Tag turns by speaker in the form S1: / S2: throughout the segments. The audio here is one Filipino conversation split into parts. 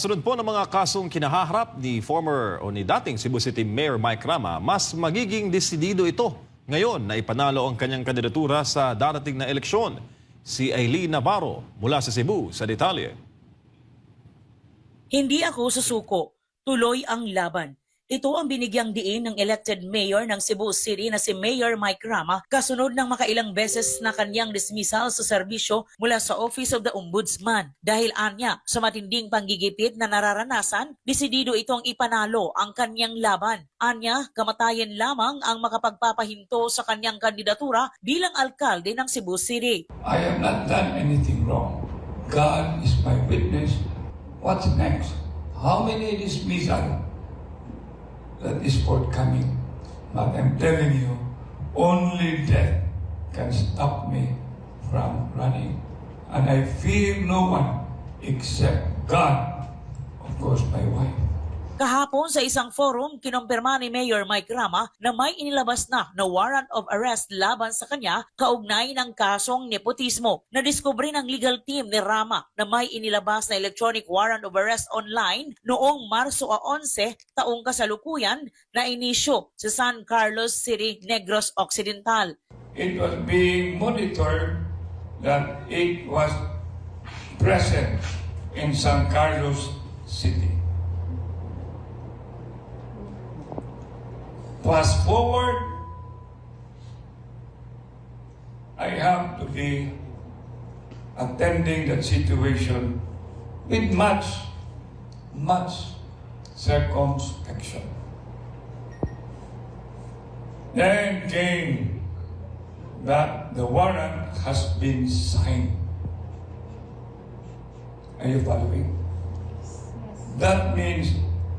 S1: Sunod po ng mga kasong kinahaharap ni former o ni dating Cebu City Mayor Mike Rama, mas magiging desidido ito ngayon na ipanalo ang kanyang kandidatura sa darating na eleksyon. Si Aileen Navarro mula sa Cebu sa detalye.
S2: Hindi ako susuko. Tuloy ang laban. Ito ang binigyang diin ng elected mayor ng Cebu City na si Mayor Mike Rama kasunod ng makailang beses na kanyang dismissal sa serbisyo mula sa Office of the Ombudsman. Dahil anya sa matinding panggigipit na nararanasan, desidido itong ipanalo ang kanyang laban. Anya, kamatayan lamang ang makapagpapahinto sa kanyang kandidatura bilang alkalde ng Cebu City.
S3: I have not done anything wrong. God is my witness. What's next? How many dismissal that is forthcoming? But I'm telling you, only death can stop me from running. And I fear no one except God. Of course, my wife.
S2: Kahapon sa isang forum, kinumpirma ni Mayor Mike Rama na may inilabas na na warrant of arrest laban sa kanya kaugnay ng kasong nepotismo. Nadiskubre ng legal team ni Rama na may inilabas na electronic warrant of arrest online noong Marso 11 taong kasalukuyan na inisyo sa San Carlos City, Negros Occidental.
S3: It was being monitored that it was present in San Carlos City. Fast forward, I have to be attending that situation with much, much circumspection. Then came that the warrant has been signed. Are you following? Yes. That means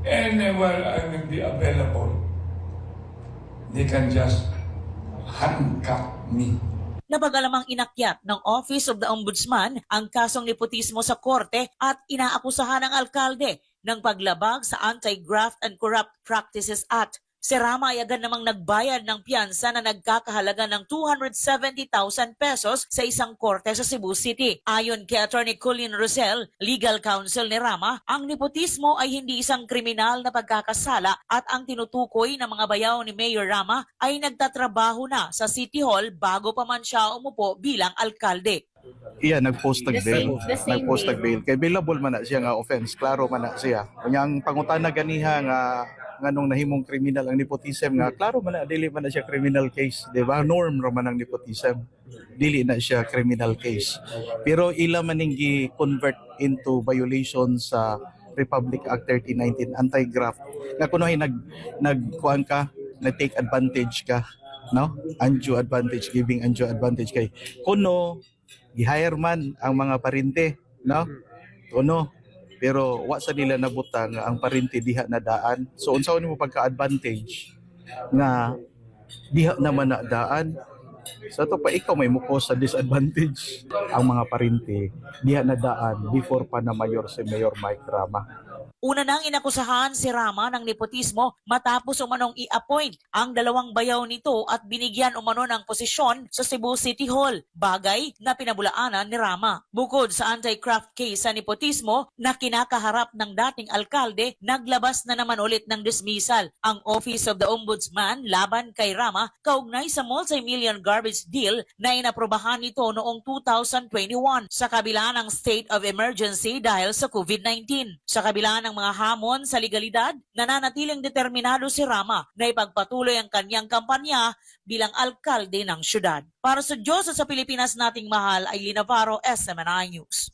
S3: anywhere I will be available, they can just handcuff me.
S2: Napagalamang inakyat ng Office of the Ombudsman ang kasong nepotismo sa korte at inaakusahan ng alkalde ng paglabag sa Anti-Graft and Corrupt Practices Act. Si Rama ay agad namang nagbayad ng piyansa na nagkakahalaga ng 270,000 pesos sa isang korte sa Cebu City. Ayon kay Attorney Colin Rosel, legal counsel ni Rama, ang nepotismo ay hindi isang kriminal na pagkakasala at ang tinutukoy ng mga bayaw ni Mayor Rama ay nagtatrabaho na sa City Hall bago pa man siya umupo bilang alkalde.
S4: iya nag-post nag-bail.
S5: same- the same
S4: Nag-post
S5: day.
S4: nag-bail. Kay bailable man na siya nga offense, klaro man na siya. Kanya ang pangutana ganiha nga nganong nahimong kriminal ang nepotism nga klaro man na dili man na siya criminal case, di ba? Norm ra man ang nepotism. Dili na siya criminal case. Pero ila man ning gi-convert into violation sa Republic Act 3019 anti-graft. Nga kuno nag nagkuan ka, nag-take advantage ka, no? Undue advantage, giving undue advantage kay kuno gi-hire man ang mga parinte, no? Kuno. Pero wa sa nila nabutang ang parinte diha na daan. So unsa mo pagka-advantage nga diha naman na daan. Sa to pa ikaw may muko sa disadvantage ang mga parinte diha na daan before pa na mayor si Mayor Mike Rama.
S2: Una nang inakusahan si Rama ng nepotismo matapos umanong i-appoint ang dalawang bayaw nito at binigyan umano ng posisyon sa Cebu City Hall, bagay na pinabulaanan ni Rama. Bukod sa anti-craft case sa nepotismo na kinakaharap ng dating alkalde, naglabas na naman ulit ng dismissal ang Office of the Ombudsman laban kay Rama kaugnay sa multi-million garbage deal na inaprobahan nito noong 2021 sa kabila ng state of emergency dahil sa COVID-19. Sa kabila ng mga hamon sa legalidad, nananatiling determinado si Rama na ipagpatuloy ang kanyang kampanya bilang alkalde ng syudad. Para sa Diyos sa Pilipinas nating mahal ay Linavaro, SMNI News.